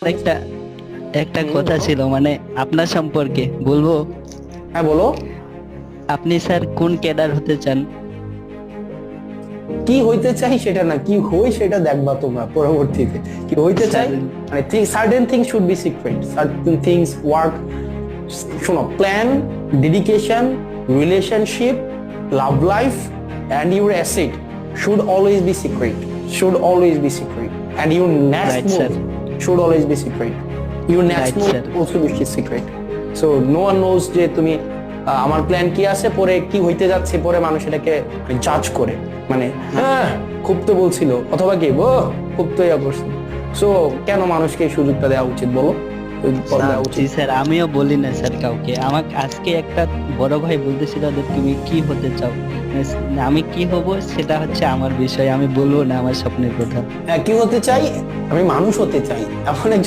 একটা একটা কথা ছিল মানে আপনার সম্পর্কে বলব? হ্যাঁ বলো। আপনি স্যার কোন ক্যাডার হতে চান? কি হইতে চাই সেটা না কি হই সেটা দেখবা তোমরা পরবর্তীতে। কি হইতে চাই? মানে certain things should be secret certain things work শোনো plan dedication relationship love life and your asset should always be secret should always be secret and your next move sir. always be secret. Your next Right, move sir. Also be secret so no one knows যে তুমি আমার plan কি আছে পরে কি হইতে যাচ্ছে পরে মানুষ এটাকে জাজ করে মানে হ্যাঁ খুব তো বলছিল অথবা কি খুব তো ইয়া করছিল সো কেন মানুষকে সুযোগটা দেওয়া উচিত বলো স্যার আমিও বলি না স্যার কাউকে। আমাকে আজকে একটা বড় ভাই বলতেছিল যে তুমি কি হতে চাও? আমি কি হব সেটা হচ্ছে আমার বিষয় আমি বলব না আমার স্বপ্নের কথা। হ্যাঁ কি হতে চাই? আমি মানুষ হতে চাই। এমন একজন